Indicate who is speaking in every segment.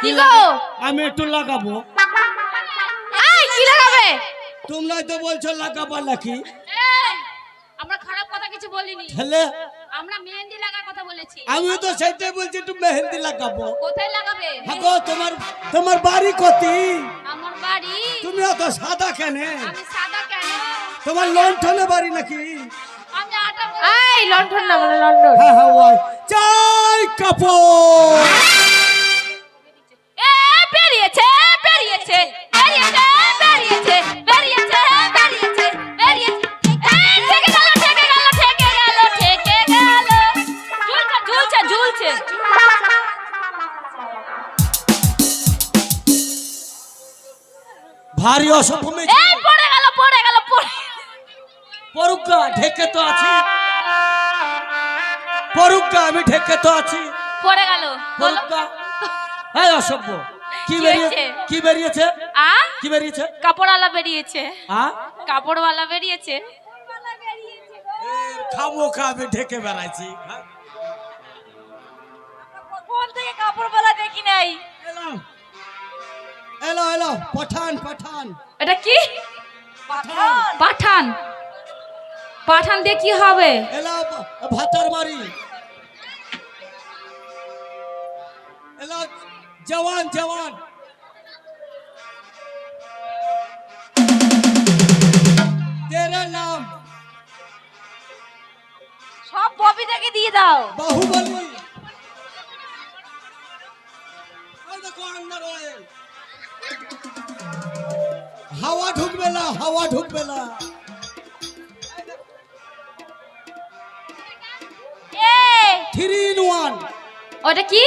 Speaker 1: কি গো?
Speaker 2: আমি একটু লাগাবো।
Speaker 1: এই কি লাগাবে?
Speaker 2: তোমরাই তো বলছো লাগাবো নাকি?
Speaker 1: আমরা খারাপ কথা কিছু বলিনি।
Speaker 2: তাহলে
Speaker 1: আমরা মেহেন্দি লাগার কথা বলেছি।
Speaker 2: আমি তো সেটাই বলছি একটু মেহেন্দি লাগাবো।
Speaker 1: কোথায় লাগাবে?
Speaker 2: হাগো তোমার তোমার বাড়ি কতি
Speaker 1: আমার বাড়ি?
Speaker 2: তুমি অত সাদা কেন?
Speaker 1: আমি সাদা কেন?
Speaker 2: তোমার লন্ঠনে বাড়ি নাকি?
Speaker 1: আমি আটা এই লন্ঠন না বলে লন্ঠন
Speaker 2: হ্যাঁ হ্যাঁ ওই। চাই কাপড়। ভারী অসভ্য মেয়ে।
Speaker 1: এই পড়ে গেল পড়ে গেল পড়ে
Speaker 2: পরুকা ঢেকে তো আছি। পরুকা আমি ঢেকে তো আছি।
Speaker 1: পড়ে গেল বলো।
Speaker 2: পরুকা হ্যাঁ অসভ্য। কি বেরিয়েছে কি বেরিয়েছে?
Speaker 1: আ?
Speaker 2: কি বেরিয়েছে?
Speaker 1: কাপড়ওয়ালা বেরিয়েছে।
Speaker 2: আ?
Speaker 1: কাপড়ওয়ালা বেরিয়েছে।
Speaker 2: খামোখা আমি ঢেকে বেড়াইছি।
Speaker 1: কোন থেকে কাপড়ওয়ালা দেখি নাই?
Speaker 2: এলো এলো পাঠান পাঠান।
Speaker 1: এটা কি? পাঠান। পাঠান দিয়ে কি হবে?
Speaker 2: এলো ভাতার মারি এলো জওয়ান জওয়ান। তেরা নাম।
Speaker 1: সব ববিতাকে দিয়ে দাও।
Speaker 2: বাহুবলী। দেখো আন্ডার অয়েল। হাওয়া ঢুকবে না হাওয়া ঢুকবে না। থ্রি ইন ওয়ান
Speaker 1: ওটা কি?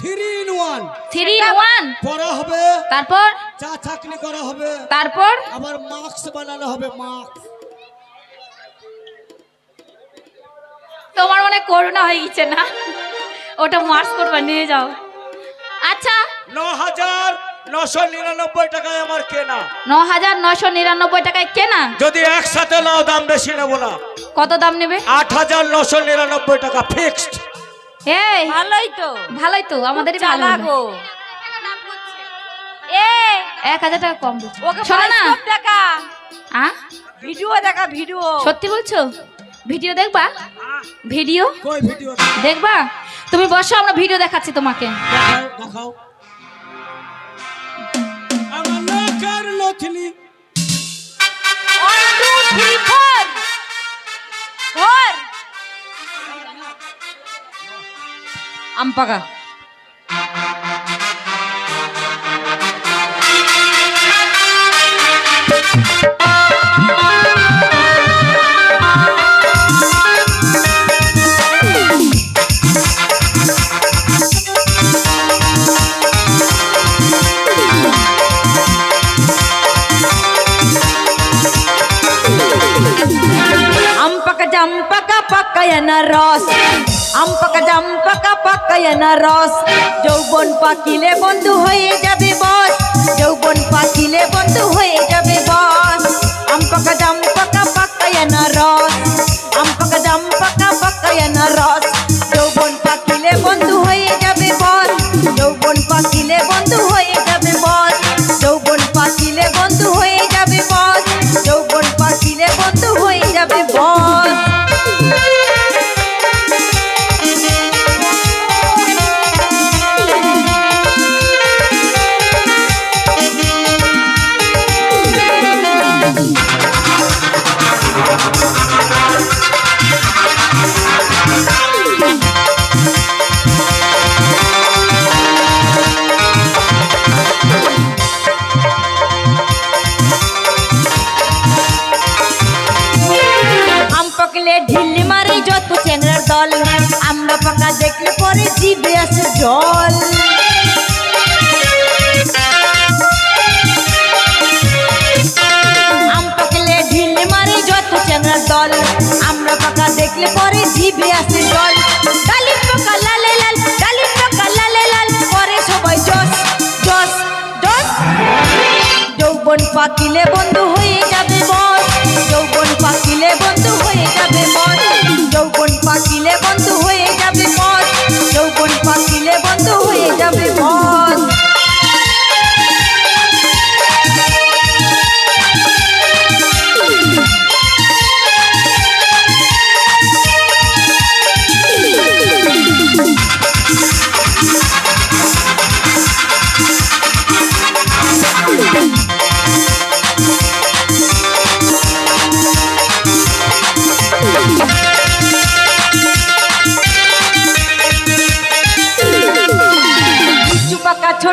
Speaker 2: Three in one
Speaker 1: three one
Speaker 2: পরা হবে।
Speaker 1: তারপর?
Speaker 2: চা চাকনি করা হবে।
Speaker 1: তারপর?
Speaker 2: আবার মাস্ক বানানো হবে মাস্ক
Speaker 1: তোমার মনে করোনা হয়ে গেছে না? ওটা মার্চ করবা নিয়ে যাও। আচ্ছা।
Speaker 2: ন হাজার নশো নিরানব্বই টাকায় আমার কেনা।
Speaker 1: ন হাজার নশো নিরানব্বই টাকায় কেনা?
Speaker 2: যদি একসাথে নাও দাম বেশি নেব না।
Speaker 1: কত দাম নেবে?
Speaker 2: আট হাজার নশো নিরানব্বই টাকা ফিক্সড।
Speaker 1: এই
Speaker 3: ভালোই তো।
Speaker 1: ভালোই তো আমাদের ভালো হলো। এক হাজার টাকা কম
Speaker 3: ওকে
Speaker 1: শোনো না।
Speaker 3: বাস্তব
Speaker 1: আ?
Speaker 3: ভিডিও দেখা ভিডিও।
Speaker 1: সত্যি বলছো? ভিডিও দেখবা? ভিডিও? দেখবা? তুমি বসো আমরা ভিডিও দেখাচ্ছি তোমাকে।
Speaker 2: দেখাও। আমার নাকের নথনি
Speaker 3: ওয়ান টু থ্রি জাম পাকা পাকায়ন রস। আম পাকা জাম পাকা পাকায়ন রস। যৌবন পাকিলে বন্ধু হয়ে যাবে বস। যৌবন পাকিলে বন্ধু হয়ে যাবে বস। আম পাকা জাম পাকা পাকায়ন রস। দেখলে পরে জিভে আসে জল। দল। আমরা পাকা দেখলে পরে জিভে আসে জল। ডালিম পাকা লালে লাল, ডালিম পাকা লালে লাল, পরে সবাই জস জস জস। যৌবন পাকিলে বন্ধু হয়ে যাবে বস, যৌবন পাকিলে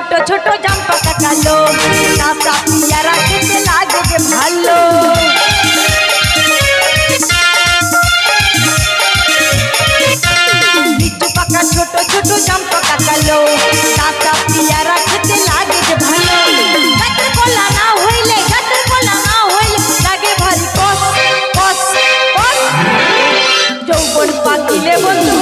Speaker 3: ছোট ছোট জাম পাকা কালো কাঁচা পিয়ারা খেতে লাগে যে ভালো পাকা ছোট ছোট জাম পাকা কালো কাঁচা পিয়ারা খেতে লাগে যে ভালো। গাছের কলা না হইলে গাছের কলা না বন্ধু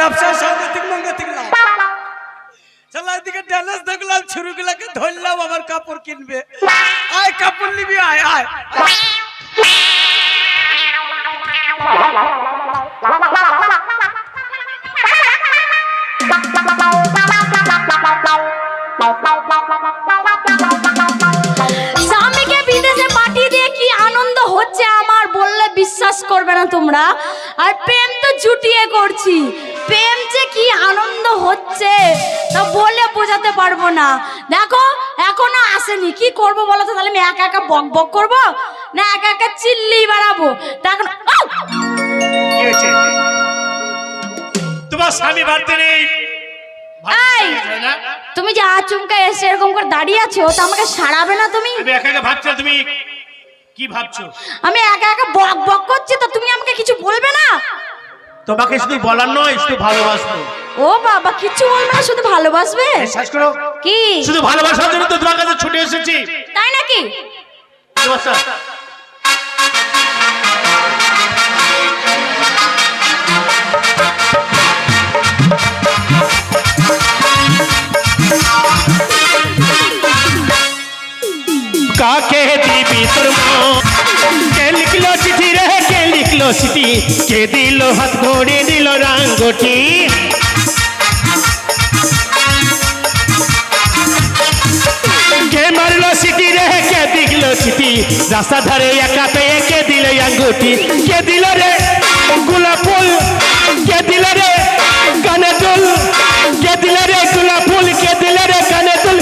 Speaker 2: ব্যবসা সাংঘাতিক মঙ্গাতিক লাভ। চালা এদিকে ড্যালেস দেখলাম, ছুরিগুলাকে ধরলাম, আবার কাপড় কিনবে। আয়, কাপড় নিবি, আয় আয়।
Speaker 1: স্বামীকে বিদেশে পাঠিয়ে দিয়ে কি আনন্দ হচ্ছে আমার বললে বিশ্বাস করবে না তোমরা। আর প্রেম তো জুটিয়ে করছি। প্রেম যে কি আনন্দ হচ্ছে তা বলে বোঝাতে পারব না। দেখো এখনও আসেনি। কি করব বলো তো? তাহলে আমি একা একা বক বক করব না একা একা চিল্লি বাড়াবো? তা এখন
Speaker 4: তোমার স্বামী বাড়িতে নেই।
Speaker 1: এই! তুমি যে আচমকা এসে এরকম করে দাঁড়িয়ে আছো তা আমাকে সারাবে না তুমি?
Speaker 4: একা একা ভাবছ তুমি। কি ভাবছ?
Speaker 1: আমি একা একা বক বক করছি তো তুমি আমাকে কিছু বলবে না?
Speaker 4: তোমাকে শুধু বলার নয় শুধু ভালোবাসবো।
Speaker 1: ও বাবা কিছু বলবে না শুধু ভালোবাসবে?
Speaker 4: বিশ্বাস করো?
Speaker 1: কি?
Speaker 4: শুধু ভালোবাসার জন্য তো তোমার কাছে ছুটে এসেছি।
Speaker 1: তাই নাকি?
Speaker 4: ভালোবাসা। চিঠি কে দিল হাত ঘড়ি দিল রাঙ্গটি? রাস্তা ধারে একা পেয়ে কে দিল আঙ্গুটি কে দিল রে? গোলাপ ফুল। কে দিল রে? কানে দুল। কে দিল রে গোলাপ ফুল? কে দিল রে কানে দুল?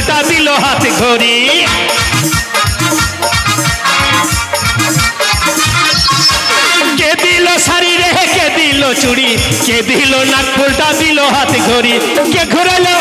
Speaker 4: ফুলটা দিল হাত ঘড়ি। কে দিল শাড়ি রে, কে দিল চুড়ি? কে দিল নাক ফুলটা দিল হাত ঘড়ি? কে ঘুরালো?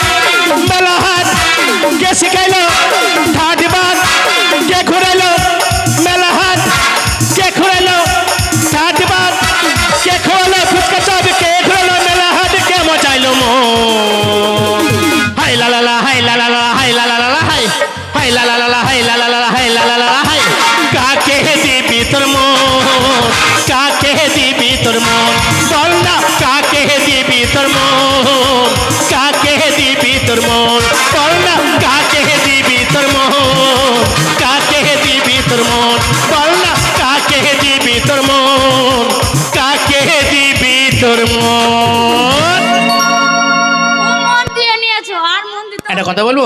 Speaker 4: মন
Speaker 1: ও